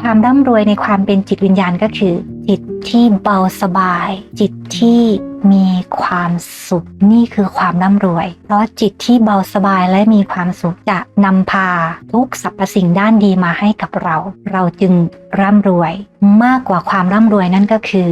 ความร่ำรวยในความเป็นจิตวิญญาณก็คือ จิตที่เบาสบาย จิตที่มีความสุขนี่คือความร่ำรวย เพราะจิตที่เบาสบายและมีความสุขจะนำพาทุกสรรพสิ่งด้านดีมาให้กับเรา เราจึงร่ำรวย มากกว่าความร่ำรวยนั่นก็คือ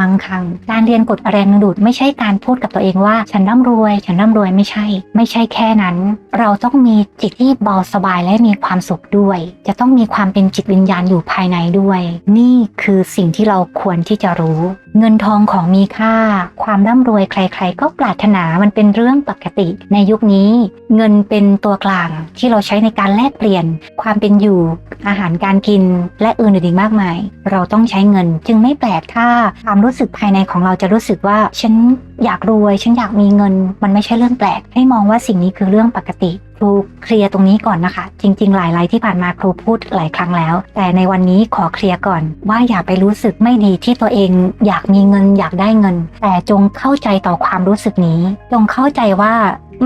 มั่งคั่งการเรียนกฎแรงดึงดูดไม่ใช่การพูดกับตัวเองว่า ฉันร่ำรวย ฉันร่ำรวยไม่ใช่ ไม่ใช่แค่นั้น เราต้องมีจิตที่เบาสบายและมีความสุขด้วย จะต้องมีความเป็นจิตวิญญาณอยู่ภายในด้วย นี่คือสิ่งที่เราควรที่จะรู้ เงินทองของมีค่า ความร่ำรวยใคร ๆ ก็ปรารถนามันเป็นเรื่องปกติ ในยุคนี้ เงินเป็นตัวกลางที่เราใช้ในการแลกเปลี่ยน ความเป็นอยู่ อาหารการกิน และอื่นๆอีกมากมาย เราต้องใช้เงินจึงไม่แปลกถ้าความรู้สึกภายในของเราจะรู้สึกว่า ฉันอยากรวย ฉันอยากมีเงิน มันไม่ใช่เรื่องแปลก ให้มองว่าสิ่งนี้คือเรื่องปกติ รูเคลียร์ตรงนี้ก่อนนะคะ จริง ๆ หลายไลฟ์ที่ผ่านมาครูพูดหลายครั้งแล้ว แต่ในวันนี้ขอเคลียร์ก่อน ว่าอย่าไปรู้สึกไม่ดีที่ตัวเอง อยากมีเงินอยากได้เงิน แต่จงเข้าใจต่อความรู้สึกนี้ จงเข้าใจว่า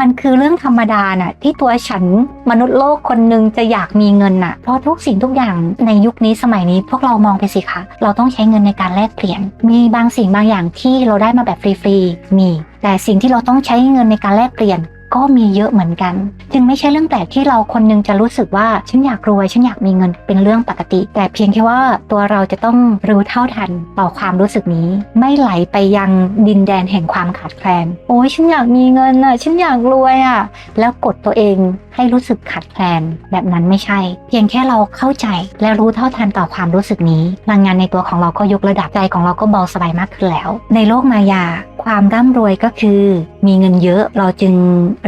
มันคือเรื่องธรรมดาน่ะที่ตัวฉันมนุษย์โลกคนหนึ่งจะอยากมีเงินน่ะเพราะทุกสิ่งทุกอย่างในยุคนี้สมัยนี้พวกเรามองไปสิคะเราต้องใช้เงินในการแลกเปลี่ยน มีบางสิ่งบางอย่างที่เราได้มาแบบฟรีๆมี แต่สิ่งที่เราต้องใช้เงินในการแลกเปลี่ยน ก็มีเยอะเหมือนกัน จึงไม่ใช่เรื่องแปลกที่เราคนหนึงจะรู้สึกว่าฉันอยากรวย ฉันอยากมีเงินเป็นเรื่องปกติ แต่เพียงแค่ว่าตัวเราจะต้องรู้เท่าทันต่อความรู้สึกนี้ ไม่ไหลไปยังดินแดนแห่งความขาดแคลน โอ้ยฉันอยากมีเงินอะฉันอยากรวยอะแล้วกดตัวเองให้รู้สึกขาดแคลนแบบนั้นไม่ใช่ เพียงแค่เราเข้าใจและรู้เท่าทันต่อความรู้สึกนี้พลังงานในตัวของเราก็ยกระดับใจของเราก็เบาสบายมากขึ้นแล้ว ในโลกมายา ความร่ำรวยก็คือ มีเงินเยอะเราจึง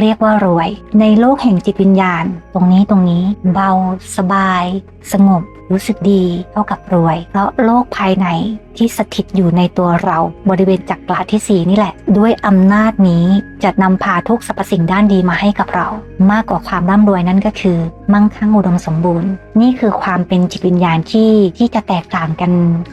เรียกว่ารวย ในโลกแห่งจิตวิญญาณ ตรงนี้ตรงนี้เบาสบาย สงบ รู้สึกดีเท่ากับรวย เพราะโลกภายในที่สถิตอยู่ในตัวเราบริเวณจักรวาลที่สี่นี่แหละ ด้วยอำนาจนี้จะนำพาทุกสรรพสิ่งด้านดีมาให้กับเรา มากกว่าความร่ำรวยนั่นก็คือ มั่งคั่งอุดมสมบูรณ์ นี่คือความเป็นจิตวิญญาณที่ที่จะแตกต่างกัน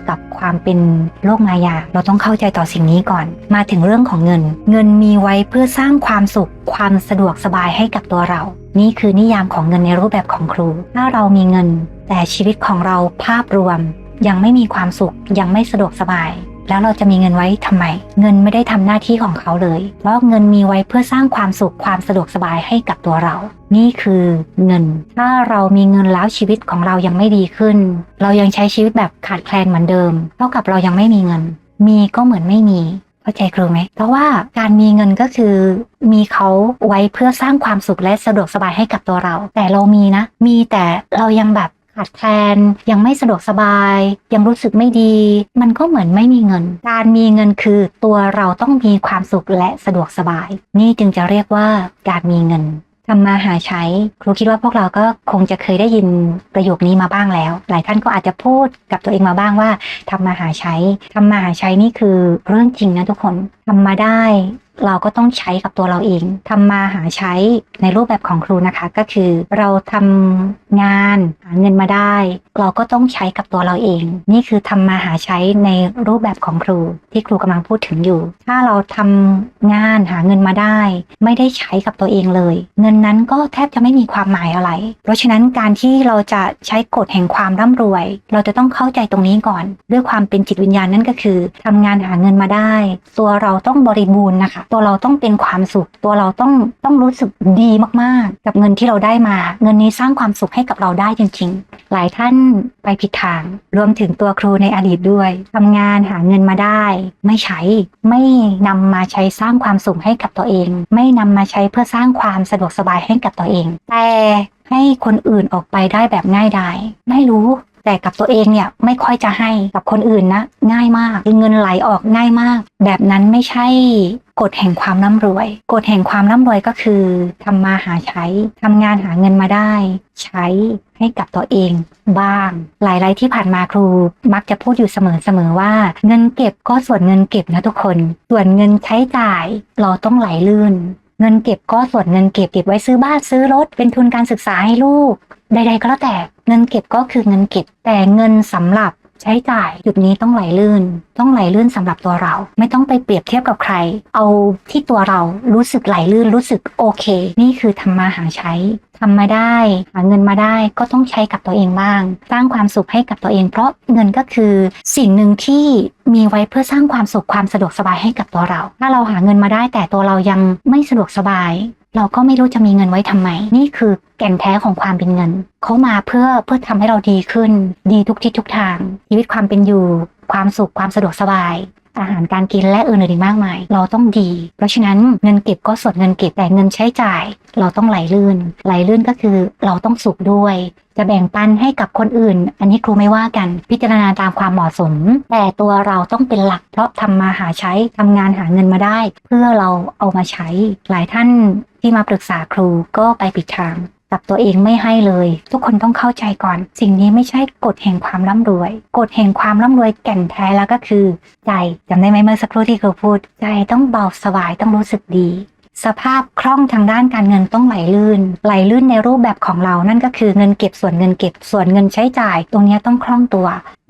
กับความเป็นโลกมายา เราต้องเข้าใจต่อสิ่งนี้ก่อน มาถึงเรื่องของเงิน เงินมีไว้เพื่อสร้างความสุข ความสะดวกสบายให้กับตัวเรา นี่คือนิยามของเงินในรูปแบบของครู ถ้าเรามีเงิน แต่ชีวิตของเราภาพรวม ยังไม่มีความสุขยังไม่สะดวกสบาย แล้วเราจะมีเงินไว้ทำไม เงินไม่ได้ทำหน้าที่ของเขาเลย เพราะเงินมีไว้เพื่อสร้างความสุขความสะดวกสบายให้กับตัวเรา นี่คือเงิน ถ้าเรามีเงินแล้วชีวิตของเรายังไม่ดีขึ้น เรายังใช้ชีวิตแบบขาดแคลนเหมือนเดิม เท่ากับเรายังไม่มีเงิน มีก็เหมือนไม่มี เข้าใจครูไหม เพราะว่าการมีเงินก็คือมีเขาไว้เพื่อสร้างความสุขและสะดวกสบายให้กับตัวเรา แต่เรามีนะ มีแต่เรายังแบบขาดแคลนยังไม่สะดวกสบาย ยังรู้สึกไม่ดี มันก็เหมือนไม่มีเงิน การมีเงินคือตัวเราต้องมีความสุขและสะดวกสบาย นี่จึงจะเรียกว่าการมีเงิน ทำมาหาใช้ ครูคิดว่าพวกเราก็คงจะเคยได้ยินประโยคนี้มาบ้างแล้ว หลายท่านก็อาจจะพูดกับตัวเองมาบ้างว่าทำมาหาใช้ทำมาหาใช้นี่คือเรื่องจริงนะทุกคนทำมาได้ เราก็ต้องใช้กับตัวเราเองทำมาหาใช้ในรูปแบบของครูนะคะ ก็คือเราทำงานหาเงินมาได้ เราก็ต้องใช้กับตัวเราเอง นี่คือทำมาหาใช้ในรูปแบบของครู ที่ครูกำลังพูดถึงอยู่ ถ้าเราทำงานหาเงินมาได้ ไม่ได้ใช้กับตัวเองเลย เงินนั้นก็แทบจะไม่มีความหมายอะไร เพราะฉะนั้นการที่เราจะใช้กฎแห่งความร่ำรวย เราจะต้องเข้าใจตรงนี้ก่อน ด้วยความเป็นจิตวิญญาณนั่นก็คือทำงานหาเงินมาได้ ตัวเราต้องบริบูรณ์นะคะตัวเราต้องเป็นความสุข ตัวเราต้องต้องรู้สึกดีมากๆ กับเงินที่เราได้มา เงินนี้สร้างความสุขให้กับเราได้จริงๆ หลายท่านไปผิดทาง รวมถึงตัวครูในอดีตด้วยทำงานหาเงินมาได้ ไม่ใช้ไม่นำมาใช้สร้างความสุขให้กับตัวเอง ไม่นำมาใช้เพื่อสร้างความสะดวกสบายให้กับตัวเอง แต่ให้คนอื่นออกไปได้แบบง่ายดายไม่รู้ แต่กับตัวเองเนี่ยไม่ค่อยจะให้กับคนอื่นนะ ง่ายมากเงินไหลออกง่ายมาก แบบนั้นไม่ใช่กฎแห่งความร่ำรวย กฎแห่งความร่ำรวยก็คือทำมาหาใช้ทำงานหาเงินมาได้ ใช้ให้กับตัวเองบ้าง หลายๆที่ผ่านมาครูมักจะพูดอยู่เสมอๆว่า เงินเก็บก็ส่วนเงินเก็บนะทุกคน ส่วนเงินใช้จ่ายเราต้องไหลลื่น เงินเก็บก็ส่วนเงินเก็บเก็บไว้ซื้อบ้านซื้อรถ เป็นทุนการศึกษาให้ลูก ใด ๆ ก็แล้วแต่เงินเก็บก็คือเงินเก็บ แต่เงินสำหรับใช้จ่ายจุดนี้ต้องไหลลื่น ต้องไหลลื่นสำหรับตัวเรา ไม่ต้องไปเปรียบเทียบกับใคร เอาที่ตัวเรารู้สึกไหลลื่นรู้สึกโอเค นี่คือทำมาหาใช้ทำมาได้ หาเงินมาได้ก็ต้องใช้กับตัวเองบ้าง สร้างความสุขให้กับตัวเอง เพราะเงินก็คือสิ่งหนึ่งที่มีไว้เพื่อสร้างความสุขความสะดวกสบายให้กับตัวเรา ถ้าเราหาเงินมาได้แต่ตัวเรายังไม่สะดวกสบาย เราก็ไม่รู้จะมีเงินไว้ทำไม นี่คือแก่นแท้ของความเป็นเงิน เขามาเพื่อเพื่อทำให้เราดีขึ้น ดีทุกทิศทุกทางชีวิตความเป็นอยู่ ความสุขความสะดวกสบาย อาหารการกินและอื่นๆอีกมากมาย เราต้องดี เพราะฉะนั้นเงินเก็บก็ส่วนเงินเก็บแต่เงินใช้จ่าย เราต้องไหลลื่น ไหลลื่นก็คือเราต้องสุขด้วย จะแบ่งปันให้กับคนอื่น อันนี้ครูไม่ว่ากัน พิจารณาตามความเหมาะสม แต่ตัวเราต้องเป็นหลัก เพราะทำมาหาใช้ทำงานหาเงินมาได้ เพื่อเราเอามาใช้ หลายท่านที่มาปรึกษาครูก็ไปปิดทาง กับตัวเองไม่ให้เลย ทุกคนต้องเข้าใจก่อน สิ่งนี้ไม่ใช่กฎแห่งความร่ำรวยกฎแห่งความร่ำรวยแก่นแท้แล้วก็คือใจจำได้ไหมเมื่อสักครู่ที่ครูพูด ใจต้องเบาสบายต้องรู้สึกดีสภาพคล่องทางด้านการเงินต้องไหลลื่น ไหลลื่นในรูปแบบของเรา นั่นก็คือเงินเก็บส่วนเงินเก็บส่วนเงินใช้จ่าย ตรงนี้ต้องคล่องตัว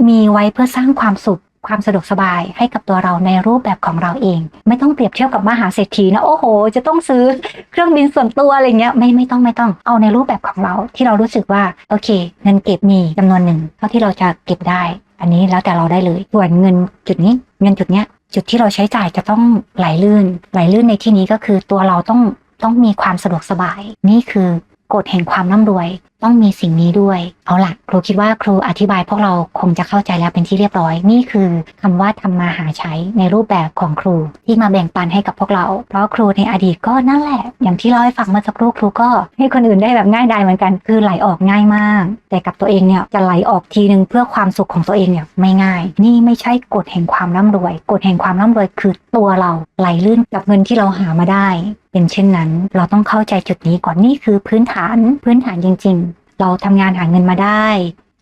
มีไว้เพื่อสร้างความสุข ความสะดวกสบายให้กับตัวเราในรูปแบบของเราเอง ไม่ต้องเปรียบเทียบกับมหาเศรษฐีนะโอ้โห จะต้องซื้อเครื่องบินส่วนตัวอะไรเงี้ยไม่ไม่ต้องไม่ต้องเอาในรูปแบบของเราที่เรารู้สึกว่าโอเค เงินเก็บมีจำนวนหนึ่งเท่าที่เราจะเก็บได้ อันนี้แล้วแต่เราได้เลยส่วนเงินจุดนี้เงินจุดเนี้ยจุดที่เราใช้จ่ายจะต้องไหลลื่น ไหลลื่นในที่นี้ก็คือตัวเราต้องต้องมีความสะดวกสบาย นี่คือกฎแห่งความร่ำรวยต้องมีสิ่งนี้ด้วย เอาละครูคิดว่าครูอธิบายพวกเราคงจะเข้าใจแล้วเป็นที่เรียบร้อย นี่คือคำว่าทำมาหาใช้ในรูปแบบของครูที่มาแบ่งปันให้กับพวกเรา เพราะครูในอดีตก็นั่นแหละ อย่างที่เล่าให้ฟังเมื่อสักครู่ครูก็ให้คนอื่นได้แบบง่ายดายเหมือนกัน คือไหลออกง่ายมาก แต่กับตัวเองเนี่ยจะไหลออกทีนึงเพื่อความสุขของตัวเองเนี่ยไม่ง่าย นี่ไม่ใช่กฎแห่งความร่ำรวย กฎแห่งความร่ำรวยคือตัวเราไหลลื่นกับเงินที่เราหามาได้ เป็นเช่นนั้น เราต้องเข้าใจจุดนี้ก่อนนี่คือพื้นฐานพื้นฐานจริง เราทำงานหาเงินมาได้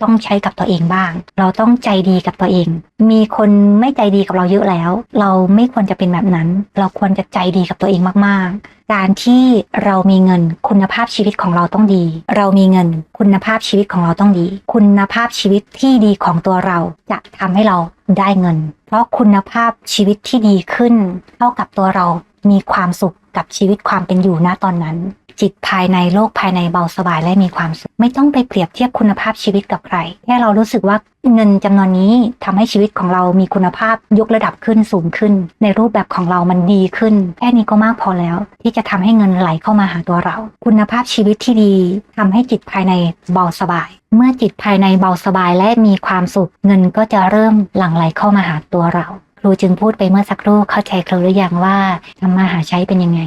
ต้องใช้กับตัวเองบ้าง เราต้องใจดีกับตัวเอง มีคนไม่ใจดีกับเราเยอะแล้ว เราไม่ควรจะเป็นแบบนั้น เราควรจะใจดีกับตัวเองมากๆ การที่เรามีเงินคุณภาพชีวิตของเราต้องดี เรามีเงินคุณภาพชีวิตของเราต้องดี คุณภาพชีวิตที่ดีของตัวเราจะทำให้เราได้เงิน เพราะคุณภาพชีวิตที่ดีขึ้น เท่ากับตัวเรามีความสุขกับชีวิตความเป็นอยู่ณตอนนั้น จิตภายในโลกภายในเบาสบายและมีความสุข ไม่ต้องไปเปรียบเทียบคุณภาพชีวิตกับใคร แค่เรารู้สึกว่าเงินจำนวนนี้ทำให้ชีวิตของเรามีคุณภาพยกระดับขึ้นสูงขึ้น ในรูปแบบของเรามันดีขึ้น แค่นี้ก็มากพอแล้ว ที่จะทำให้เงินไหลเข้ามาหาตัวเรา คุณภาพชีวิตที่ดีทำให้จิตภายในเบาสบาย เมื่อจิตภายในเบาสบายและมีความสุข เงินก็จะเริ่มหลั่งไหลเข้ามาหาตัวเราครูจึงพูดไปเมื่อสักครู่เข้าใจครูหรือยังว่าทำมาหาใช้เป็นยังไง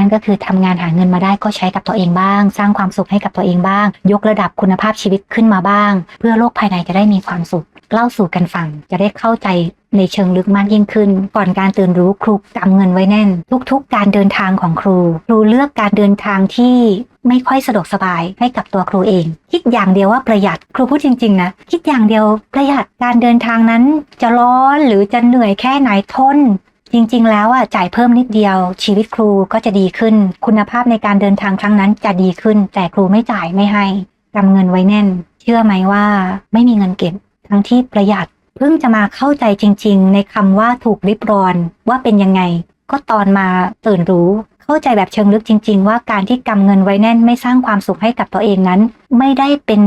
นั่นก็คือทำงานหาเงินมาได้ก็ใช้กับตัวเองบ้าง สร้างความสุขให้กับตัวเองบ้าง ยกระดับคุณภาพชีวิตขึ้นมาบ้าง เพื่อโลกภายในจะได้มีความสุขเล่าสู่กันฟังจะได้เข้าใจในเชิงลึกมากยิ่งขึ้น ก่อนการตื่นรู้ครูกำเงินไว้แน่น ทุกๆ การเดินทางของครู ครูเลือกการเดินทางที่ไม่ค่อยสะดวกสบายให้กับตัวครูเอง คิดอย่างเดียวว่าประหยัดครูพูดจริงๆนะคิดอย่างเดียวประหยัดการเดินทางนั้นจะร้อนหรือจะเหนื่อยแค่ไหนทน จริงๆ แล้วอะจ่ายเพิ่มนิดเดียว ชีวิตครูก็จะดีขึ้น คุณภาพในการเดินทางครั้งนั้นจะดีขึ้น แต่ครูไม่จ่ายไม่ให้กำเงินไว้แน่น เชื่อไหมว่าไม่มีเงินเก็บ ทั้งที่ประหยัดเพิ่งจะมาเข้าใจจริง ๆ ในคำว่าถูกริบรอนว่าเป็นยังไง ก็ตอนมาตื่นรู้ เข้าใจแบบเชิงลึกจริง ๆ ว่าการที่กำเงินไว้แน่นไม่สร้างความสุขให้กับตัวเองนั้น ไม่ได้เป็น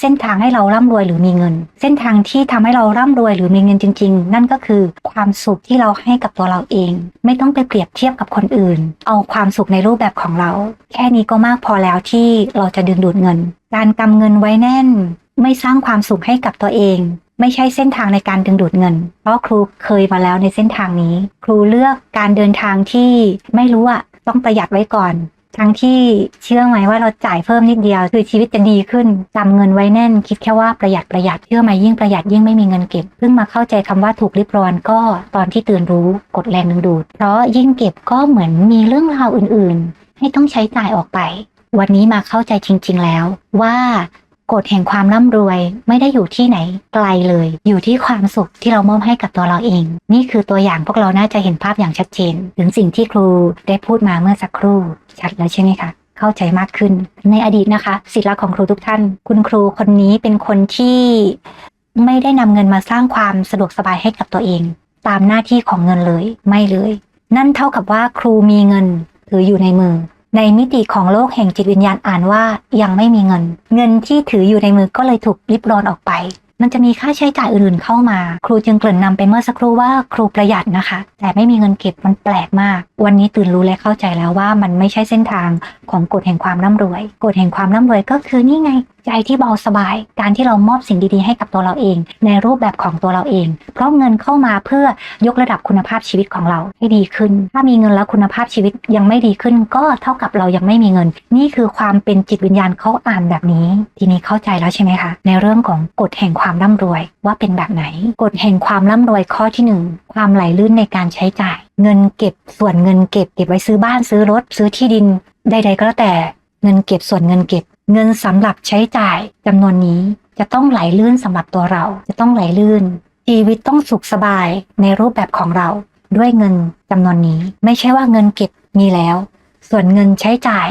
เส้นทางให้เราร่ำรวยหรือมีเงิน เส้นทางที่ทำให้เราร่ำรวยหรือมีเงินจริง ๆ นั่นก็คือความสุขที่เราให้กับตัวเราเอง ไม่ต้องไปเปรียบเทียบกับคนอื่น เอาความสุขในรูปแบบของเรา แค่นี้ก็มากพอแล้วที่เราจะดึงดูดเงิน การกำเงินไว้แน่น ไม่สร้างความสุขให้กับตัวเองไม่ใช่เส้นทางในการดึงดูดเงิน เพราะครูเคยมาแล้วในเส้นทางนี้ ครูเลือกการเดินทางที่ไม่รู้อะ ต้องประหยัดไว้ก่อน ทั้งที่เชื่อไหมว่าเราจ่ายเพิ่มนิดเดียว คือชีวิตจะดีขึ้นจำเงินไว้แน่น คิดแค่ว่าประหยัดประหยัดเชื่อไหมยิ่งประหยัดยิ่งไม่มีเงินเก็บเพิ่งมาเข้าใจคำว่าถูกริบรอนก็ตอนที่ตื่นรู้กดแรงดึงดูด เพราะยิ่งเก็บก็เหมือนมีเรื่องราวอื่น ๆ ให้ต้องใช้จ่ายออกไป วันนี้มาเข้าใจจริง ๆ แล้วว่า กฎแห่งความร่ำรวยไม่ได้อยู่ที่ไหนไกลเลย อยู่ที่ความสุขที่เรามอบให้กับตัวเราเอง นี่คือตัวอย่างพวกเราน่าจะเห็นภาพอย่างชัดเจน ถึงสิ่งที่ครูได้พูดมาเมื่อสักครู่ชัดแล้วใช่ไหมคะเข้าใจมากขึ้น ในอดีตนะคะศิษย์รักของครูทุกท่าน คุณครูคนนี้เป็นคนที่ไม่ได้นำเงินมาสร้างความสะดวกสบายให้กับตัวเอง ตามหน้าที่ของเงินเลยไม่เลย นั่นเท่ากับว่าครูมีเงินถืออยู่ในมือ ในมิติของโลกแห่งจิตวิญญาณอ่านว่ายังไม่มีเงิน เงินที่ถืออยู่ในมือก็เลยถูกริบรอนออกไป มันจะมีค่าใช้จ่ายอื่นๆเข้ามา ครูจึงเกริ่นนำไปเมื่อสักครู่ว่าครูประหยัดนะคะ แต่ไม่มีเงินเก็บมันแปลกมาก วันนี้ตื่นรู้และเข้าใจแล้วว่ามันไม่ใช่เส้นทางของกฎแห่งความร่ำรวย กฎแห่งความร่ำรวยก็คือนี่ไง ใจที่เบาสบาย การที่เรามอบสิ่งดีๆให้กับตัวเราเอง ในรูปแบบของตัวเราเอง เพราะเงินเข้ามาเพื่อยกระดับคุณภาพชีวิตของเราให้ดีขึ้น ถ้ามีเงินแล้วคุณภาพชีวิตยังไม่ดีขึ้น ก็เท่ากับเรายังไม่มีเงิน นี่คือความเป็นจิตวิญญาณเขาอ่านแบบนี้ ทีนี้เข้าใจแล้วใช่ไหมคะ ในเรื่องของกฎแห่งความร่ำรวยว่าเป็นแบบไหน กฎแห่งความร่ำรวยข้อที่หนึ่งความไหลลื่นในการใช้จ่ายเงินเก็บส่วนเงินเก็บเก็บไว้ซื้อบ้านซื้อรถ ซื้อที่ดินใด ๆ ก็แล้วแต่เงินเก็บส่วนเงินเก็บ เงินสำหรับใช้จ่ายจำนวนนี้จะต้องไหลลื่นสำหรับตัวเรา จะต้องไหลลื่น ชีวิตต้องสุขสบายในรูปแบบของเราด้วยเงินจำนวนนี้ ไม่ใช่ว่าเงินเก็บมีแล้ว ส่วนเงินใช้จ่าย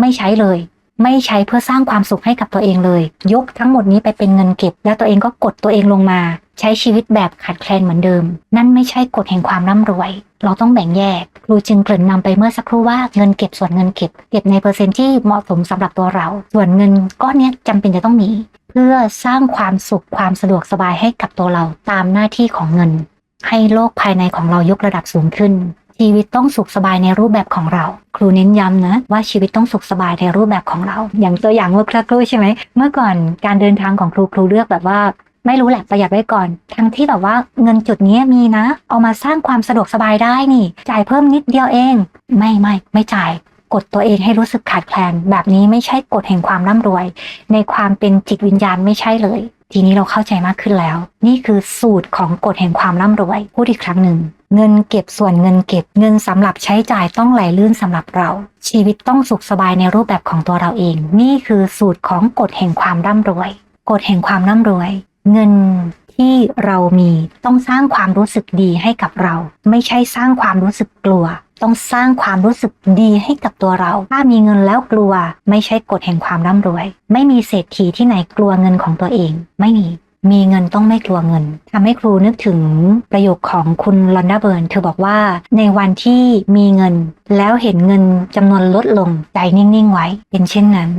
ไม่ใช้เลย ไม่ใช้เพื่อสร้างความสุขให้กับตัวเองเลย ยกทั้งหมดนี้ไปเป็นเงินเก็บ แล้วตัวเองก็กดตัวเองลงมา ใช้ชีวิตแบบขาดแคลนเหมือนเดิม นั่นไม่ใช่กฎแห่งความร่ำรวย เราต้องแบ่งแยกครูจึงเกริ่นนำไปเมื่อสักครู่ว่าเงินเก็บส่วนเงินเก็บ เก็บในเปอร์เซ็นต์ที่เหมาะสมสำหรับตัวเรา ส่วนเงินก้อนนี้จำเป็นจะต้องมี เพื่อสร้างความสุขความสะดวกสบายให้กับตัวเราตามหน้าที่ของเงิน ให้โลกภายในของเรายกระดับสูงขึ้นชีวิตต้องสุขสบายในรูปแบบของเรา ครูเน้นย้ำนะว่าชีวิตต้องสุขสบายในรูปแบบของเรา อย่างตัวอย่างเมื่อสักครู่ใช่ไหมเมื่อก่อนการเดินทางของครูครูเลือกแบบว่า ไม่รู้แหละประหยัดไว้ก่อน ทั้งที่แบบว่าเงินจุดนี้มีนะ เอามาสร้างความสะดวกสบายได้นี่ จ่ายเพิ่มนิดเดียวเอง ไม่ไม่ไม่จ่ายกดตัวเองให้รู้สึกขาดแคลน แบบนี้ไม่ใช่กฎแห่งความร่ำรวย ในความเป็นจิตวิญญาณไม่ใช่เลย ทีนี้เราเข้าใจมากขึ้นแล้ว นี่คือสูตรของกฎแห่งความร่ำรวยพูดอีกครั้งหนึ่ง เงินเก็บส่วนเงินเก็บเงินสำหรับใช้จ่ายต้องไหลลื่นสำหรับเรา ชีวิตต้องสุขสบายในรูปแบบของตัวเราเอง นี่คือสูตรของกฎแห่งความร่ำรวย กฎแห่งความร่ำรวย เงินที่เรามีต้องสร้างความรู้สึกดีให้กับเรา ไม่ใช่สร้างความรู้สึกกลัว ต้องสร้างความรู้สึกดีให้กับตัวเรา ถ้ามีเงินแล้วกลัว ไม่ใช่กฎแห่งความร่ำรวย ไม่มีเศรษฐีที่ไหนกลัวเงินของตัวเอง ไม่มีมีเงินต้องไม่กลัวเงินทำให้ครูนึกถึงประโยคของคุณลอนดาเบิร์นเธอบอกว่าในวันที่มีเงินแล้วเห็นเงินจำนวนลดลงใจนิ่งๆไว้ เป็นเช่นนั้น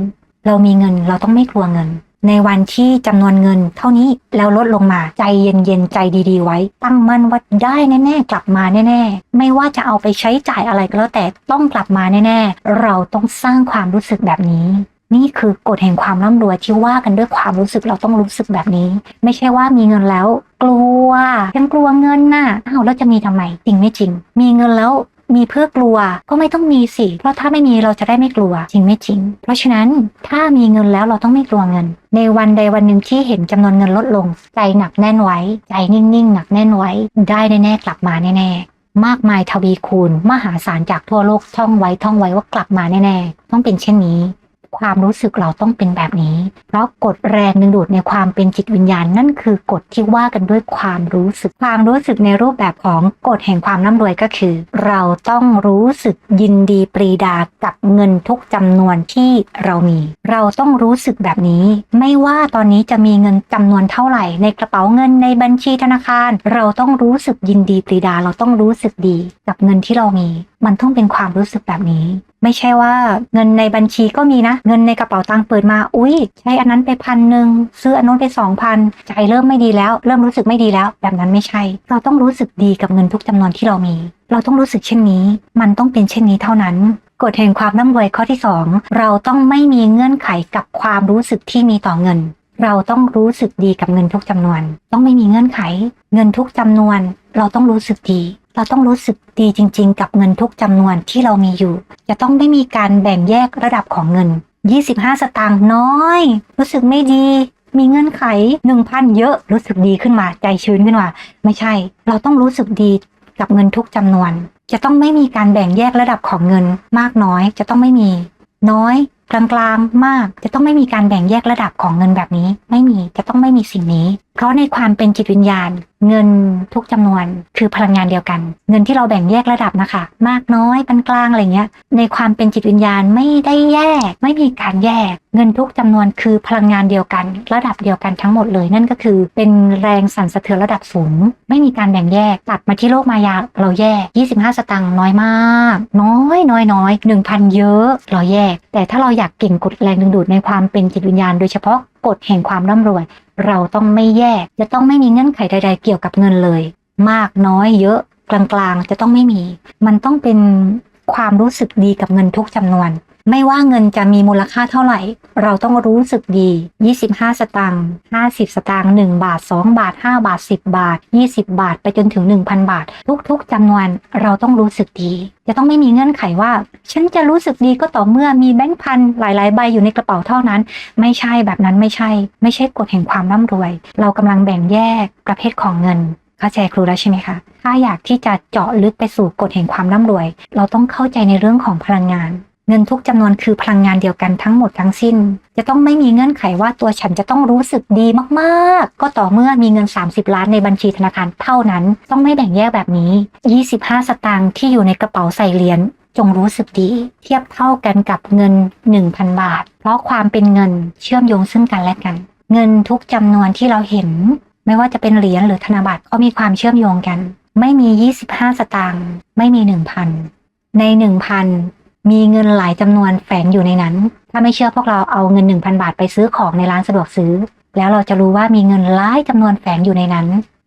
เรามีเงินเราต้องไม่กลัวเงิน ในวันที่จำนวนเงินเท่านี้แล้วลดลงมาใจเย็นๆใจดีๆ ไว้ ตั้งมั่นว่าได้แน่ๆกลับมาแน่ๆ ไม่ว่าจะเอาไปใช้จ่ายอะไรก็แล้วแต่ต้องกลับมาแน่ๆ เราต้องสร้างความรู้สึกแบบนี้นี่คือกฎแห่งความร่ำรวยที่ว่ากันด้วยความรู้สึกเราต้องรู้สึกแบบนี้ ไม่ใช่ว่ามีเงินแล้ว กลัวยังกลัวเงินน่ะอ้าวแล้วจะมีทำไมจริงไม่จริง มีเงินแล้ว มีเพื่อกลัวก็ไม่ต้องมีสิ เพราะถ้าไม่มีเราจะได้ไม่กลัว จริงไม่จริง เพราะฉะนั้นถ้ามีเงินแล้วเราต้องไม่กลัวเงิน ในวันใดวันหนึ่งที่เห็นจำนวนเงินลดลง ใจหนักแน่นไว้ ใจนิ่งๆหนักแน่นไว้ ได้แน่ๆกลับมาแน่ๆมากมายทวีคูณ มหาศาลจากทั่วโลกท่องไว้ท่องไว้ว่ากลับมาแน่ๆต้องเป็นเช่นนี้ ความรู้สึกเราต้องเป็นแบบนี้ เพราะกฎแรงดึงดูดในความเป็นจิตวิญญาณนั่นคือกฎที่ว่ากันด้วยความรู้สึกความรู้สึกในรูปแบบของกฎแห่งความร่ำรวยก็คือ เราต้องรู้สึกยินดีปรีดากับเงินทุกจำนวนที่เรามี เราต้องรู้สึกแบบนี้ ไม่ว่าตอนนี้จะมีเงินจำนวนเท่าไหร่ ในกระเป๋าเงินในบัญชีธนาคาร เราต้องรู้สึกยินดีปรีดา เราต้องรู้สึกดีกับเงินที่เรามี มันต้องเป็นความรู้สึกแบบนี้ ไม่ใช่ว่าเงินในบัญชีก็มีนะ เงินในกระเป๋าตังค์เปิดมา อุ้ยใช้อันนั้นไปพันหนึ่งซื้ออันนู้นไปสองพันใจเริ่มไม่ดีแล้ว เริ่มรู้สึกไม่ดีแล้ว แบบนั้นไม่ใช่ เราต้องรู้สึกดีกับเงินทุกจำนวนที่เรามี เราต้องรู้สึกเช่นนี้ มันต้องเป็นเช่นนี้เท่านั้นกฎแห่งความร่ำรวยข้อที่สองเราต้องไม่มีเงื่อนไขกับความรู้สึกที่มีต่อเงิน เราต้องรู้สึกดีกับเงินทุกจำนวน ต้องไม่มีเงื่อนไข เงินทุกจำนวน เราต้องรู้สึกดี เราต้องรู้สึกดีจริง ๆ กับเงินทุกจำนวนที่เรามีอยู่ จะต้องไม่มีการแบ่งแยกระดับของเงิน 25 สตางค์น้อย รู้สึกไม่ดี มีเงื่อนไข 1,000 เยอะ รู้สึกดีขึ้นมา ใจชื้นขึ้นมา ไม่ใช่ เราต้องรู้สึกดีกับเงินทุกจำนวน จะต้องไม่มีการแบ่งแยกระดับของเงิน มากน้อยจะต้องไม่มี น้อยกลางๆ มาก จะต้องไม่มีการแบ่งแยกระดับของเงินแบบนี้ ไม่มี จะต้องไม่มีสิ่งนี้ เพราะในความเป็นจิตวิญญาณ เงินทุกจำนวนคือพลังงานเดียวกัน เงินที่เราแบ่งแยกระดับนะคะ มากน้อยปานกลางอะไรเงี้ย ในความเป็นจิตวิญญาณไม่ได้แยก ไม่มีการแยก เงินทุกจำนวนคือพลังงานเดียวกัน ระดับเดียวกันทั้งหมดเลยนั่นก็คือ เป็นแรงสั่นสะเทือนระดับสูง ไม่มีการแบ่งแยกตัดมาที่โลกมายาเราแยก 25 สตางค์น้อยมาก น้อยน้อยน้อย1,000เยอะเราแยก แต่ถ้าเราอยากเก่งกดแรงดึงดูดในความเป็นจิตวิญญาณ โดยเฉพาะ กฎแห่งความร่ำรวย เราต้องไม่แยก จะต้องไม่มีเงื่อนไขใด ๆ เกี่ยวกับเงินเลย มากน้อยเยอะกลางๆ จะต้องไม่มี มันต้องเป็นความรู้สึกดีกับเงินทุกจำนวน ไม่ว่าเงินจะมีมูลค่าเท่าไหร่ เราต้องรู้สึกดี 25 สตางค์50 สตางค์1บาท 2 บาท 5 บาท 10 บาท 20 บาท ไปจนถึง 1,000 บาท ทุกๆจำนวนเราต้องรู้สึกดี จะต้องไม่มีเงื่อนไขว่า ฉันจะรู้สึกดีก็ต่อเมื่อมีแบงค์พันหลายๆ ใบอยู่ในกระเป๋าเท่านั้น ไม่ใช่แบบนั้นไม่ใช่ ไม่ใช่กฎแห่งความร่ำรวย เรากำลังแบ่งแยกประเภทของเงินเข้าใจครูแล้วใช่ไหมคะ ถ้าอยากที่จะเจาะลึกไปสู่กฎแห่งความร่ำรวย เราต้องเข้าใจในเรื่องของพลังงาน เงินทุกจำนวนคือพลังงานเดียวกันทั้งหมดทั้งสิ้น จะต้องไม่มีเงื่อนไขว่าตัวฉันจะต้องรู้สึกดีมากๆ ก็ต่อเมื่อมีเงิน 30 ล้านในบัญชีธนาคารเท่านั้น ต้องไม่แบ่งแยกแบบนี้ 25 สตางค์ที่อยู่ในกระเป๋าใส่เหรียญจงรู้สึกดี เทียบเท่ากันกับเงิน 1,000 บาท เพราะความเป็นเงินเชื่อมโยงซึ่งกันและกัน เงินทุกจำนวนที่เราเห็น ไม่ว่าจะเป็นเหรียญหรือธนบัตรก็มีความเชื่อมโยงกัน ไม่มี 25 สตางค์ไม่มี 1,000 ใน 1,000 มีเงินหลายจำนวนแฝงอยู่ในนั้น ถ้าไม่เชื่อพวกเราเอาเงิน 1,000 บาทไปซื้อของในร้านสะดวกซื้อ แล้วเราจะรู้ว่ามีเงินหลายจำนวนแฝงอยู่ในนั้น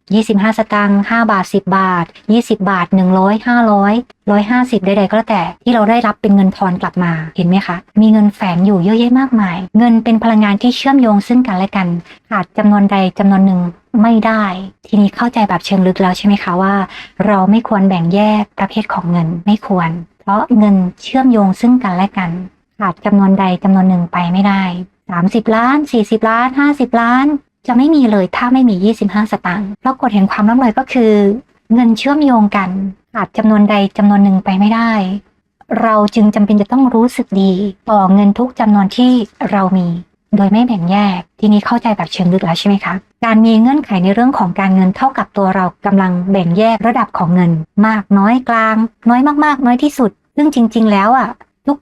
25 สตางค์5บาท 10 บาท 20 บาท 100 500 150 ใดๆ ก็แล้วแต่ที่เราได้รับเป็นเงินทอนกลับมาเห็นไหมคะ มีเงินแฝงอยู่เยอะแยะมากมาย เงินเป็นพลังงานที่เชื่อมโยงซึ่งกันและกันขาดจำนวนใดจำนวนหนึ่งไม่ได้ ทีนี้เข้าใจแบบเชิงลึกแล้วใช่ไหมคะว่า เราไม่ควรแบ่งแยกประเภทของเงินไม่ควร เพราะเงินเชื่อมโยงซึ่งกันและกัน ขาดจำนวนใดจำนวนหนึ่งไปไม่ได้ 30 ล้าน 40 ล้าน 50 ล้าน จะไม่มีเลยถ้าไม่มี 25 สตางค์เพราะกฎแห่งความร่ำรวยก็คือ เงินเชื่อมโยงกันขาดจำนวนใดจำนวนหนึ่งไปไม่ได้ เราจึงจำเป็นจะต้องรู้สึกดี ต่อเงินทุกจำนวนที่เรามี โดยไม่แบ่งแยก ทีนี้เข้าใจแบบเชิงลึกแล้วใช่ไหมคะ การมีเงื่อนไขในเรื่องของการเงินเท่ากับตัวเรากำลังแบ่งแยกระดับของเงิน มากน้อยกลาง น้อยมากๆ น้อยที่สุด ซึ่งจริง ๆ แล้วอะ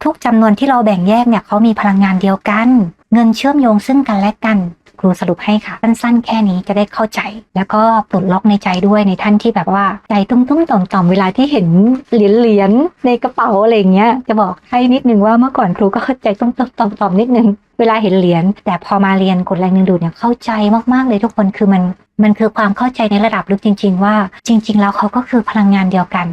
ทุกๆจำนวนที่เราแบ่งแยกเนี่ยเขามีพลังงานเดียวกัน เงินเชื่อมโยงซึ่งกันและกัน ครูสรุปให้ค่ะ สั้นๆ แค่นี้จะได้เข้าใจ แล้วก็ปลดล็อกในใจด้วยในท่านที่แบบว่าใจตุ้มๆต่อมๆเวลาที่เห็นเหรียญเหรียญในกระเป๋าอะไรเงี้ยจะบอกให้นิดนึงว่าเมื่อก่อนครูก็เข้าใจตุ้มๆต่อมๆนิดนึงเวลาเห็นเหรียญแต่พอมาเรียนกฎแรงดึงดูดเนี่ยเข้าใจมากๆเลยทุกคนคือมันมันคือความเข้าใจในระดับลึกจริง ๆ ว่าจริง ๆ แล้วเขาก็คือพลังงานเดียวกัน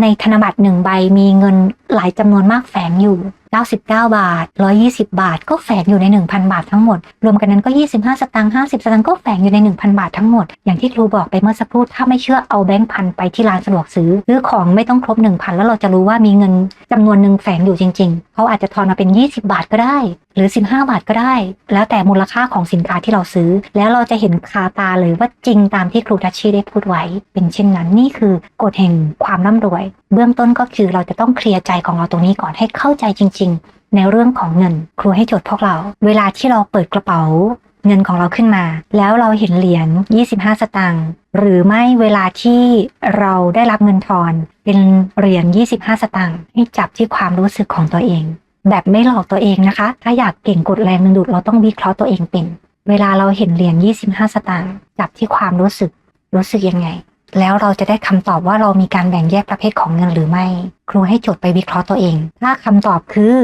ในธนบัตรหนึ่งใบมีเงินหลายจำนวนมากแฝงอยู่99 บาท 120 บาท ก็แฝงอยู่ใน 1,000 บาททั้งหมด รวมกันนั้นก็ 25 สตางค์50 สตางค์ก็แฝงอยู่ใน 1,000 บาททั้งหมด อย่างที่ครูบอกไปเมื่อสักครู่ถ้าไม่เชื่อเอาแบงค์พันไปที่ร้านสะดวกซื้อซื้อของไม่ต้องครบ 1,000 แล้วเราจะรู้ว่ามีเงินจำนวนหนึ่งแฝงอยู่จริง ๆเขาอาจจะทอนมาเป็น 20 บาทก็ได้ หรือ 15 บาทก็ได้ แล้วแต่มูลค่าของสินค้าที่เราซื้อ แล้วเราจะเห็นคาตาเลยว่าจริงตามที่ครูทัชชี่ได้พูดไว้ เป็นเช่นนั้นนี่คือกฎแห่งความร่ำรวย เบื้องต้นก็คือเราจะต้องเคลียร์ใจของเราตรงนี้ก่อนให้เข้าใจจริงๆในเรื่องของเงินครูให้โจทย์พวกเรา เวลาที่เราเปิดกระเป๋าเงินของเราขึ้นมา แล้วเราเห็นเหรียญ 25 สตางค์หรือไม่เวลาที่เราได้รับเงินทอนเป็นเหรียญ 25 สตางค์ให้จับที่ความรู้สึกของตัวเอง แบบไม่หลอกตัวเองนะคะ ถ้าอยากเก่งกดแรงดึงดูดเราต้องวิเคราะห์ตัวเองเป็น เวลาเราเห็นเหรียญ 25 สตางค์จับที่ความรู้สึกรู้สึกยังไง แล้วเราจะได้คำตอบว่าเรามีการแบ่งแยกประเภทของเงินหรือไม่ ครูให้โจทย์ไปวิเคราะห์ตัวเอง ถ้าคำตอบคือ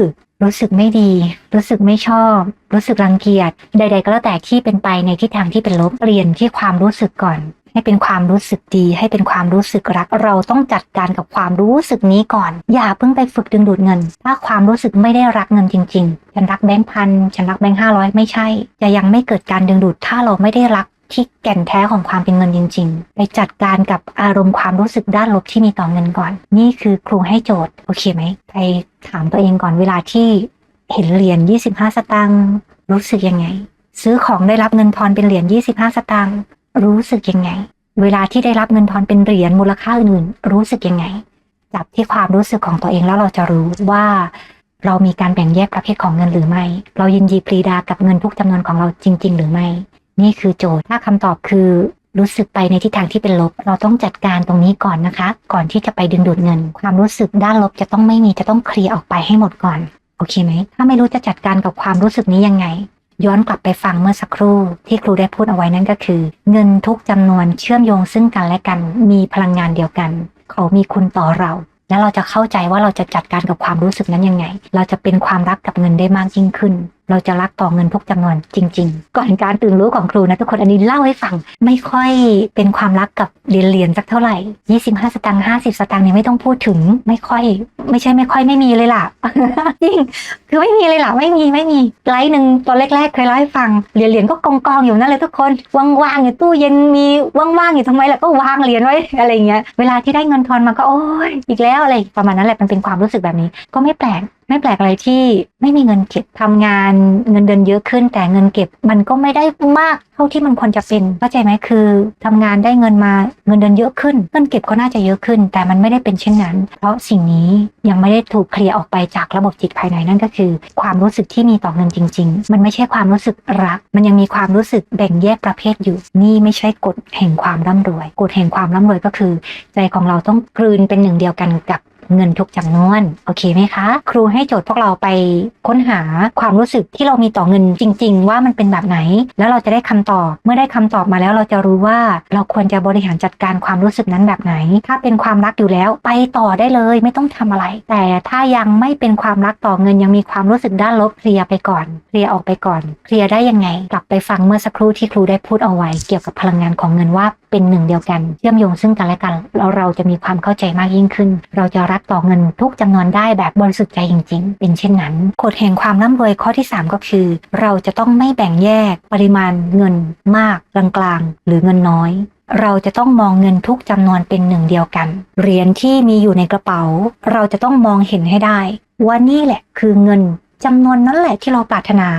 รู้สึกไม่ดี รู้สึกไม่ชอบ รู้สึกรังเกียจ ใด ๆ ก็แล้วแต่ที่เป็นไปในทิศทางที่เป็นลบเปลี่ยนที่ความรู้สึกก่อน ให้เป็นความรู้สึกดี ให้เป็นความรู้สึกรัก เราต้องจัดการกับความรู้สึกนี้ก่อน อย่าเพิ่งไปฝึกดึงดูดเงิน ถ้าความรู้สึกไม่ได้รักเงินจริง ๆ ฉันรักแบงค์พันฉันรักแบงค์ห้าร้อยไม่ใช่จะยังไม่เกิดการดึงดูดถ้าเราไม่ได้รัก ที่แก่นแท้ของความเป็นเงินจริง ๆ ไปจัดการกับอารมณ์ความรู้สึกด้านลบที่มีต่อเงินก่อน นี่คือครูให้โจทย์โอเคไหมไปถามตัวเองก่อนเวลาที่เห็นเหรียญ25 สตางค์รู้สึกยังไง ซื้อของได้รับเงินทอนเป็นเหรียญ25 สตางค์รู้สึกยังไง เวลาที่ได้รับเงินทอนเป็นเหรียญมูลค่าอื่นๆรู้สึกยังไงจับที่ความรู้สึกของตัวเองแล้วเราจะรู้ว่า เรามีการแบ่งแยกประเภทของเงินหรือไม่ เรายินดีปรีดากับเงินทุกจำนวนของเราจริง ๆ หรือไม่ นี่คือโจทย์ ถ้าคำตอบคือรู้สึกไปในทิศทางที่เป็นลบ เราต้องจัดการตรงนี้ก่อนนะคะ ก่อนที่จะไปดึงดูดเงิน ความรู้สึกด้านลบจะต้องไม่มีจะต้องเคลียร์ออกไปให้หมดก่อน โอเคไหม ถ้าไม่รู้จะจัดการกับความรู้สึกนี้ยังไง ย้อนกลับไปฟังเมื่อสักครู่ที่ครูได้พูดเอาไว้นั่นก็คือ เงินทุกจำนวนเชื่อมโยงซึ่งกันและกัน มีพลังงานเดียวกัน เขามีคุณต่อเรา แล้วเราจะเข้าใจว่าเราจะจัดการกับความรู้สึกนั้นยังไง เราจะเป็นความรักกับเงินได้มากยิ่งขึ้น เราจะรักต่อเงินทุกจำนวนจริง ๆ ก่อนการตื่นรู้ของครูนะทุกคนอันนี้เล่าให้ฟังไม่ค่อยเป็นความรักกับเหรียญเหรียญสักเท่าไหร่ 25 สตางค์50 สตางค์เนี่ยไม่ต้องพูดถึงไม่ค่อย ไม่ใช่ไม่ค่อยไม่มีเลยล่ะจริงคือไม่มีเลยล่ะไม่มีไม่มีไลฟ์หนึ่งตอนแรกๆเคยเล่าให้ฟังเหรียญเหรียญก็กองกองอยู่นั่นเลยทุกคนว่างๆอยู่ตู้เย็นมีว่างๆอยู่ทำไมล่ะก็วางเหรียญไว้อะไรเงี้ยเวลาที่ได้เงินทอนมาก็โอ้ยอีกแล้วอะไรประมาณนั้นแหละมันเป็นความรู้สึกแบบนี้ ก็ไม่แปลก ไม่แปลกอะไรที่ไม่มีเงินเก็บทำงานเงินเดือนเยอะขึ้น แต่เงินเก็บมันก็ไม่ได้มากเท่าที่มันควรจะเป็นเข้าใจไหมคือทำงานได้เงินมาเงินเดือนเยอะขึ้น เงินเก็บก็น่าจะเยอะขึ้น แต่มันไม่ได้เป็นเช่นนั้น เพราะสิ่งนี้ยังไม่ได้ถูกเคลียร์ออกไปจากระบบจิตภายในนั่นก็คือ ความรู้สึกที่มีต่อเงินจริง ๆ มันไม่ใช่ความรู้สึกรัก มันยังมีความรู้สึกแบ่งแยกประเภทอยู่ นี่ไม่ใช่กฎแห่งความร่ำรวยกฎแห่งความร่ำรวยก็คือ ใจของเราต้องกลืนเป็นหนึ่งเดียวกันกับ เงินทุกจำนวน โอเคไหมคะ ครูให้โจทย์พวกเราไปค้นหาความรู้สึกที่เรามีต่อเงินจริง ๆ ว่ามันเป็นแบบไหน แล้วเราจะได้คำตอบ เมื่อได้คำตอบมาแล้วเราจะรู้ว่าเราควรจะบริหารจัดการความรู้สึกนั้นแบบไหน ถ้าเป็นความรักอยู่แล้วไปต่อได้เลยไม่ต้องทำอะไร แต่ถ้ายังไม่เป็นความรักต่อเงินยังมีความรู้สึกด้านลบเคลียร์ไปก่อนเคลียร์ออกไปก่อนเคลียร์ได้ยังไง กลับไปฟังเมื่อสักครู่ที่ครูได้พูดเอาไว้ เกี่ยวกับพลังงานของเงินว่า เป็นหนึ่งเดียวกัน เชื่อมโยงซึ่งกันและกันแล้วเราจะมีความเข้าใจมากยิ่งขึ้น เราจะรักต่อเงินทุกจำนวนได้แบบบริสุทธิ์ใจจริง ๆ เป็นเช่นนั้นกฎแห่งความร่ำรวยข้อที่ 3 ก็คือ เราจะต้องไม่แบ่งแยกปริมาณเงินมากกลางๆหรือเงินน้อยเราจะต้องมองเงินทุกจำนวนเป็นหนึ่งเดียวกัน เหรียญที่มีอยู่ในกระเป๋า เราจะต้องมองเห็นให้ได้ ว่านี่แหละคือเงิน จำนวนนั้นแหละที่เราปรารถนา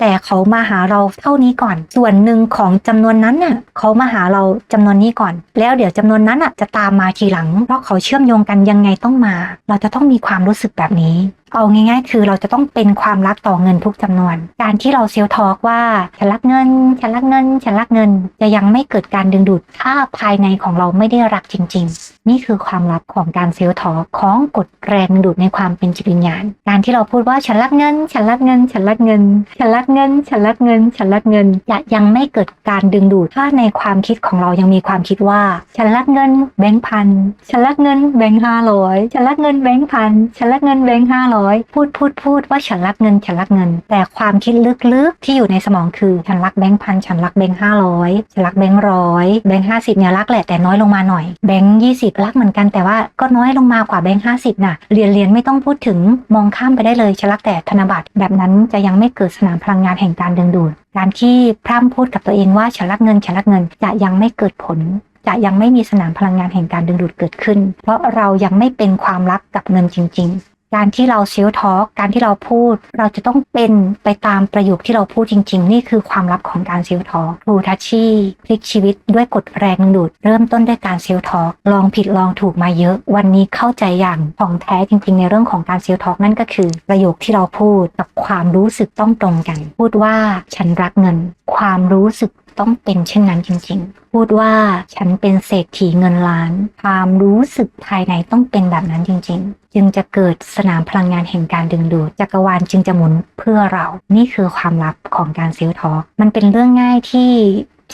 แต่เขามาหาเราเท่านี้ก่อน ส่วนหนึ่งของจำนวนนั้นน่ะเขามาหาเราจำนวนนี้ก่อน แล้วเดี๋ยวจำนวนนั้นน่ะจะตามมาทีหลัง เพราะเขาเชื่อมโยงกันยังไงต้องมา เราจะต้องมีความรู้สึกแบบนี้ เอาง่ายๆ คือเราจะต้องเป็นความรักต่อเงินทุกจำนวน การที่เราเซลทอกว่าฉันรักเงิน ฉันรักเงิน ฉันรักเงิน จะยังไม่เกิดการดึงดูดถ้าภายในของเราไม่ได้รักจริง ๆ นี่คือความลับของการเซลทอกของกฎแรงดึงดูดในความเป็นจิตวิญญาณ การที่เราพูดว่าฉันรักเงิน ฉันรักเงิน ฉันรักเงิน ฉันรักเงิน ฉันรักเงิน ฉันรักเงิน จะยังไม่เกิดการดึงดูดถ้าในความคิดของเรายังมีความคิดว่า ฉันรักเงินแบงค์พัน ฉันรักเงินแบงค์ห้าร้อยฉันรักเงินแบงค์พัน ฉันรักเงินแบงค์ห้าร้อยพูดพูดพูดว่าฉันรักเงินฉันรักเงิน แต่ความคิดลึกๆที่อยู่ในสมองคือฉันรักแบงค์พันฉันรักแบงค์ห้าร้อยฉันรักแบงค์ร้อยแบงค์ห้าสิบเนี่ยรักแหละแต่น้อยลงมาหน่อยแบงค์ยี่สิบรักเหมือนกันแต่ว่าก็น้อยลงมากว่าแบงค์ห้าสิบน่ะเรียนเรียนไม่ต้องพูดถึงมองข้ามไปได้เลยฉันรักแต่ธนบัตรแบบนั้นจะยังไม่เกิดสนามพลังงานแห่งการดึงดูดการที่พร่ำพูดกับตัวเองว่าฉันรักเงินฉันรักเงินจะยังไม่เกิดผลจะยังไม่มีสนามพลังงานแห่งการดึงดูดเกิดขึ้น เพราะเรายังไม่เป็นความรักกับเงินจริง ๆ การที่เราเซลทอ l k การที่เราพูด เราจะต้องเป็นไปตามประโยคที่เราพูดจริง ๆ นี่คือความลับของการเซลทอ l k ครูทัชชี่พลิกชีวิตด้วยกฎแรงดูด เริ่มต้นด้วยการเซลทอ l k ลองผิดลองถูกมาเยอะ วันนี้เข้าใจอย่างของแท้จริง ๆ ในเรื่องของการเซลทอ l k นั่นก็คือ ประโยคที่เราพูดกับความรู้สึกต้องตรงกัน พูดว่าฉันรักเงิน ความรู้สึกต้องเป็นเช่นนั้นจริง ๆ พูดว่าฉันเป็นเศรษฐีเงินล้าน ความรู้สึกภายในต้องเป็นแบบนั้นจริง ๆ จึงจะเกิดสนามพลังงานแห่งการดึงดูดจักรวาลจึงจะหมุนเพื่อเรา นี่คือความลับของการเซลล์ทอล์กมันเป็นเรื่องง่ายที่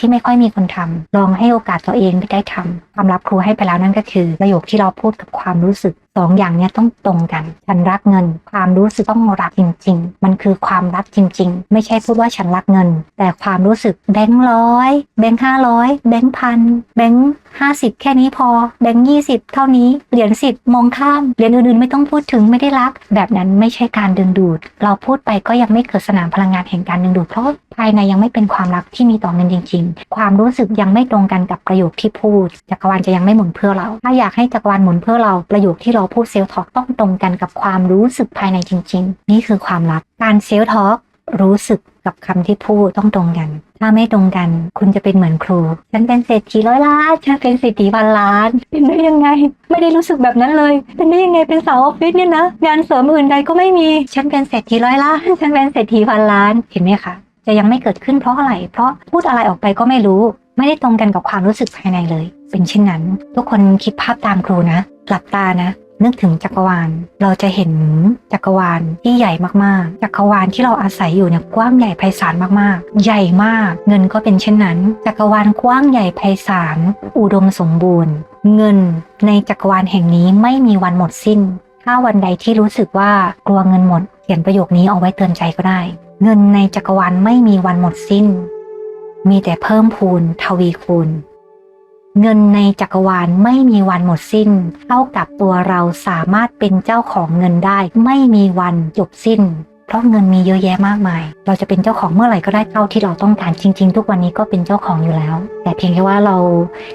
ที่ไม่ค่อยมีคนทำลองให้โอกาสตัวเองได้ทำความลับครูให้ไปแล้วนั่นก็คือ ประโยคที่เราพูดกับความรู้สึกสองอย่างเนี้ยต้องตรงกัน ฉันรักเงิน ความรู้สึกต้องรักจริง ๆ มันคือความรักจริง ๆ ไม่ใช่พูดว่าฉันรักเงิน แต่ความรู้สึกแบงค์ร้อยแบงค์ห้าร้อยแบงค์พันแบงค์ห้าสิบแค่นี้พอ แบงค์ยี่สิบเท่านี้ เหรียญสิบมองข้าม เหรียญอื่นๆไม่ต้องพูดถึงไม่ได้รัก แบบนั้นไม่ใช่การดึงดูด เราพูดไปก็ยังไม่เกิดสนามพลังงานแห่งการดึงดูดเพราะภายในยังไม่เป็นความรักที่มีต่อเงินจริงๆความรู้สึกยังไม่ตรงกันกับประโยคที่พูด จักรวาลจะยังไม่หมุนเพื่อเรา ถ้าอยากให้จักรวาลหมุนเพื่อเราประโยคที่เราพูดเซลล์ทอกต้องตรงกันกับความรู้สึกภายในจริง ๆ นี่คือความลับการเซลล์ทอกรู้สึกกับคำที่พูดต้องตรงกัน ถ้าไม่ตรงกัน คุณจะเป็นเหมือนครู ฉันเป็นเศรษฐีร้อยล้าน ฉันเป็นเศรษฐีพันล้าน เป็นได้ยังไง ไม่ได้รู้สึกแบบนั้นเลย เป็นได้ยังไง เป็นสาวออฟฟิศเนี่ยนะ งานเสริมอื่นใดก็ไม่มี ฉันเป็นเศรษฐีร้อยล้าน ฉันเป็นเศรษฐีพันล้าน เห็นไหมคะ จะยังไม่เกิดขึ้นเพราะอะไร เพราะพูดอะไรออกไปก็ไม่รู้ ไม่ได้ตรงกันกับความรู้สึกภายในเลย เป็นเช่นนั้น ทุกคนคิดภาพตามครูนะ หลับตานะ นึกถึงจักรวาล เราจะเห็นจักรวาลที่ใหญ่มากๆ จักรวาลที่เราอาศัยอยู่เนี่ยกว้างใหญ่ไพศาลมากๆ ใหญ่มาก เงินก็เป็นเช่นนั้น จักรวาลกว้างใหญ่ไพศาล อุดมสมบูรณ์ เงินในจักรวาลแห่งนี้ไม่มีวันหมดสิ้น ถ้าวันใดที่รู้สึกว่ากลัวเงินหมด เขียนประโยคนี้เอาไว้เตือนใจก็ได้ เงินในจักรวาลไม่มีวันหมดสิ้น มีแต่เพิ่มพูนทวีคูณ เงินในจักรวาลไม่มีวันหมดสิ้น เท่ากับตัวเราสามารถเป็นเจ้าของเงินได้ ไม่มีวันจบสิ้น เพราะเงินมีเยอะแยะมากมาย เราจะเป็นเจ้าของเมื่อไหร่ก็ได้เท่าที่เราต้องการจริง ๆ ทุกวันนี้ก็เป็นเจ้าของอยู่แล้ว แต่เพียงแค่ว่าเรา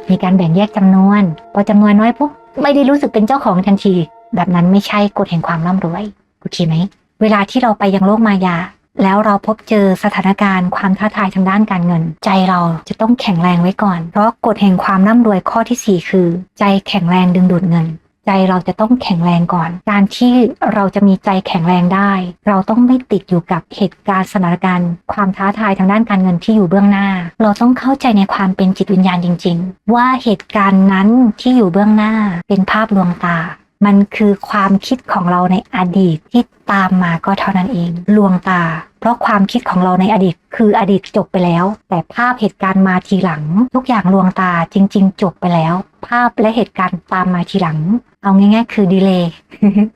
มีการแบ่งแยกจำนวน พอจำนวนน้อยปุ๊บไม่ได้รู้สึกเป็นเจ้าของทันที แบบนั้นไม่ใช่กฎแห่งความร่ำรวยโอเคไหมเวลาที่เราไปยังโลกมายา แล้วเราพบเจอสถานการณ์ความท้าทายทางด้านการเงิน ใจเราจะต้องแข็งแรงไว้ก่อน เพราะกฎแห่งความร่ำรวยข้อที่ 4 คือ ใจแข็งแรงดึงดูดเงิน ใจเราจะต้องแข็งแรงก่อน การที่เราจะมีใจแข็งแรงได้ เราต้องไม่ติดอยู่กับเหตุการณ์สถานการณ์ ความท้าทายทางด้านการเงินที่อยู่เบื้องหน้า เราต้องเข้าใจในความเป็นจิตวิญญาณจริง ๆ ว่าเหตุการณ์นั้นที่อยู่เบื้องหน้าเป็นภาพลวงตา มันคือความคิดของเราในอดีตที่ตามมาก็เท่านั้นเอง ลวงตา เพราะความคิดของเราในอดีต คืออดีตจบไปแล้ว แต่ภาพเหตุการณ์มาทีหลัง ทุกอย่างลวงตาจริง ๆ จบไปแล้ว ภาพและเหตุการณ์ตามมาทีหลัง เอาง่ายๆ คือดีเลย์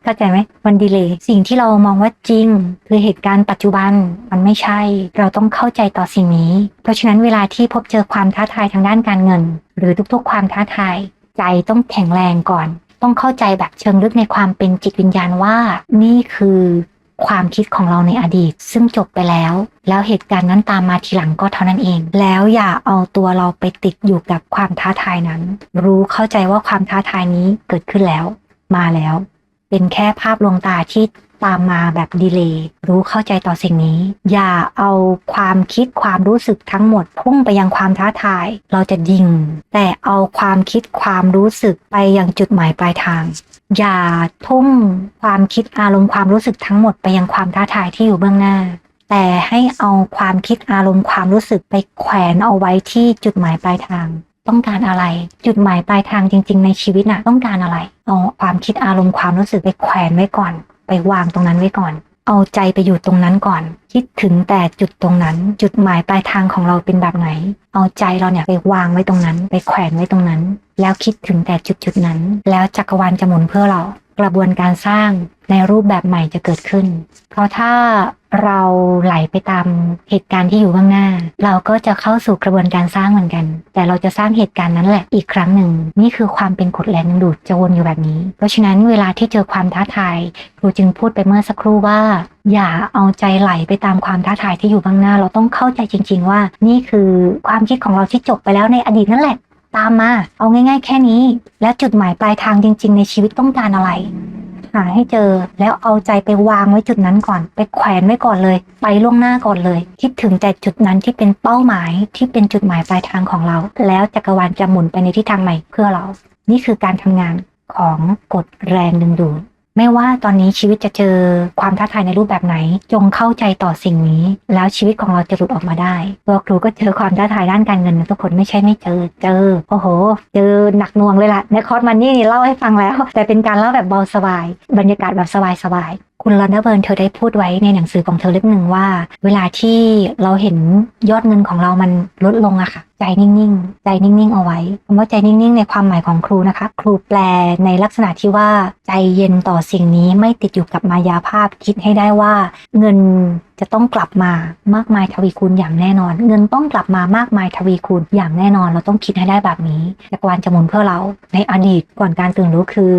เข้าใจไหมมันดีเลย์สิ่งที่เรามองว่าจริง คือเหตุการณ์ปัจจุบันมันไม่ใช่ เราต้องเข้าใจต่อสิ่งนี้ เพราะฉะนั้นเวลาที่พบเจอความท้าทายทางด้านการเงิน หรือทุกๆ ความท้าทาย ใจต้องแข็งแรงก่อน ต้องเข้าใจแบบเชิงลึกในความเป็นจิตวิญญาณว่า นี่คือความคิดของเราในอดีต ซึ่งจบไปแล้ว แล้วเหตุการณ์นั้นตามมาทีหลังก็เท่านั้นเอง แล้วอย่าเอาตัวเราไปติดอยู่กับความท้าทายนั้น รู้เข้าใจว่าความท้าทายนี้เกิดขึ้นแล้ว มาแล้ว เป็นแค่ภาพลวงตาที่ ตามมาแบบดีเลย์รู้เข้าใจต่อสิ่งนี้ อย่าเอาความคิดความรู้สึกทั้งหมด พุ่งไปยังความท้าทาย เราจะยิง แต่เอาความคิดความรู้สึกไปยังจุดหมายปลายทาง อย่าทุ่มความคิดอารมณ์ความรู้สึกทั้งหมดไปยังความท้าทายที่อยู่เบื้องหน้า แต่ให้เอาความคิดอารมณ์ความรู้สึกไปแขวนเอาไว้ที่จุดหมายปลายทางต้องการอะไร จุดหมายปลายทางจริง ๆ ในชีวิตน่ะต้องการอะไรเอาความคิดอารมณ์ความรู้สึกไปแขวนไว้ก่อน ไปวางตรงนั้นไว้ก่อน เอาใจไปอยู่ตรงนั้นก่อน คิดถึงแต่จุดตรงนั้น จุดหมายปลายทางของเราเป็นแบบไหน เอาใจเราเนี่ยไปวางไว้ตรงนั้น ไปแขวนไว้ตรงนั้น แล้วคิดถึงแต่จุดจุดๆนั้น แล้วจักรวาลจะหมุนเพื่อเรา กระบวนการสร้างในรูปแบบใหม่จะเกิดขึ้น เพราะถ้า เราไหลไปตามเหตุการณ์ที่อยู่ข้างหน้า เราก็จะเข้าสู่กระบวนการสร้างเหมือนกัน แต่เราจะสร้างเหตุการณ์นั้นแหละอีกครั้งหนึ่ง นี่คือความเป็นกฎแรงดึงดูดจะวนอยู่แบบนี้ เพราะฉะนั้นเวลาที่เจอความท้าทายครูจึงพูดไปเมื่อสักครู่ว่า อย่าเอาใจไหลไปตามความท้าทายที่อยู่ข้างหน้า เราต้องเข้าใจจริง ๆ ว่า นี่คือความคิดของเราที่จบไปแล้วในอดีตนั่นแหละ ตามมา เอาง่าย ๆ แค่นี้ และจุดหมายปลายทางจริง ๆ ในชีวิตต้องการอะไร หาให้เจอ แล้วเอาใจไปวางไว้จุดนั้นก่อน ไปแขวนไว้ก่อนเลย ไปล่วงหน้าก่อนเลย คิดถึงแต่จุดนั้นที่เป็นเป้าหมายที่เป็นจุดหมายปลายทางของเรา แล้วจักรวาลจะหมุนไปในทิศทางใหม่เพื่อเรา นี่คือการทำงานของกฎแรงดึงดูด ไม่ว่าตอนนี้ชีวิตจะเจอความท้าทายในรูปแบบไหน จงเข้าใจต่อสิ่งนี้ แล้วชีวิตของเราจะหลุดออกมาได้ตัวครูก็เจอความท้าทายด้านการเงินนะทุกคนไม่ใช่ไม่เจอเจอโอ้โห เจอหนักหน่วงเลยล่ะในคอร์สมันนี่นี่เล่าให้ฟังแล้ว แต่เป็นการเล่าแบบเบาสบาย บรรยากาศแบบสบายๆคุณลอนเดอร์เบิร์นเธอได้พูดไว้ในหนังสือของเธอเล่มหนึ่งว่า เวลาที่เราเห็นยอดเงินของเรามันลดลงอะค่ะ ใจนิ่งๆ ใจนิ่งๆ เอาไว้คำว่าใจนิ่งๆ ในความหมายของครูนะคะ ครูแปลในลักษณะที่ว่าใจเย็นต่อสิ่งนี้ไม่ติดอยู่กับมายาภาพคิดให้ได้ว่า เงินจะต้องกลับมามากมายทวีคูณอย่างแน่นอน เงินต้องกลับมามากมายทวีคูณอย่างแน่นอน เราต้องคิดให้ได้แบบนี้จักรวาลจะหมุนเพื่อเราในอดีตก่อนการตื่นรู้คือ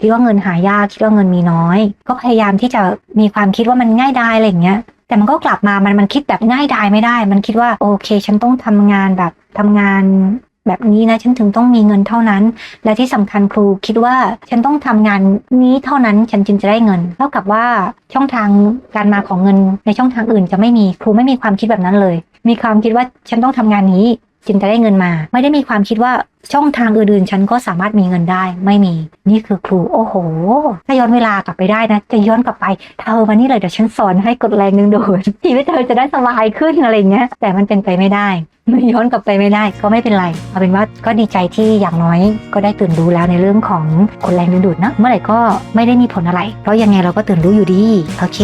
คิดว่าเงินหายากคิดว่าเงินมีน้อย ก็พยายามที่จะมีความคิดว่ามันง่ายดายอะไรอย่างเงี้ยแต่มันก็กลับมา มันมันคิดแบบง่ายดายไม่ได้ มันคิดว่าโอเค ฉันต้องทำงานแบบ ทำงานแบบนี้นะฉันถึงต้องมีเงินเท่านั้น และที่สำคัญครูคิดว่าฉันต้องทำงานนี้เท่านั้นฉันจึงจะได้เงินเท่ากับว่าช่องทางการมาของเงินในช่องทางอื่นจะไม่มีครูไม่มีความคิดแบบนั้นเลย มีความคิดว่าฉันต้องทำงานนี้ จึงจะได้เงินมา ไม่ได้มีความคิดว่าช่องทางอื่นๆ ฉันก็สามารถมีเงินได้ไม่มี นี่คือครูโอ้โหถ้าย้อนเวลากลับไปได้นะ จะย้อนกลับไปเธอมานี่เลยเดี๋ยวฉันสอนให้กดแรงดึงดูดชีวิตเธอจะได้สบายขึ้นอะไรเงี้ยแต่มันเป็นไปไม่ได้ไม่ย้อนกลับไปไม่ได้ก็ไม่เป็นไรเอาเป็นว่าก็ดีใจที่อย่างน้อยก็ได้ตื่นรู้แล้วในเรื่องของกดแรงดึงดูดนะเมื่อไหร่ก็ไม่ได้มีผลอะไร เพราะยังไงเราก็ตื่นรู้อยู่ดีโอเค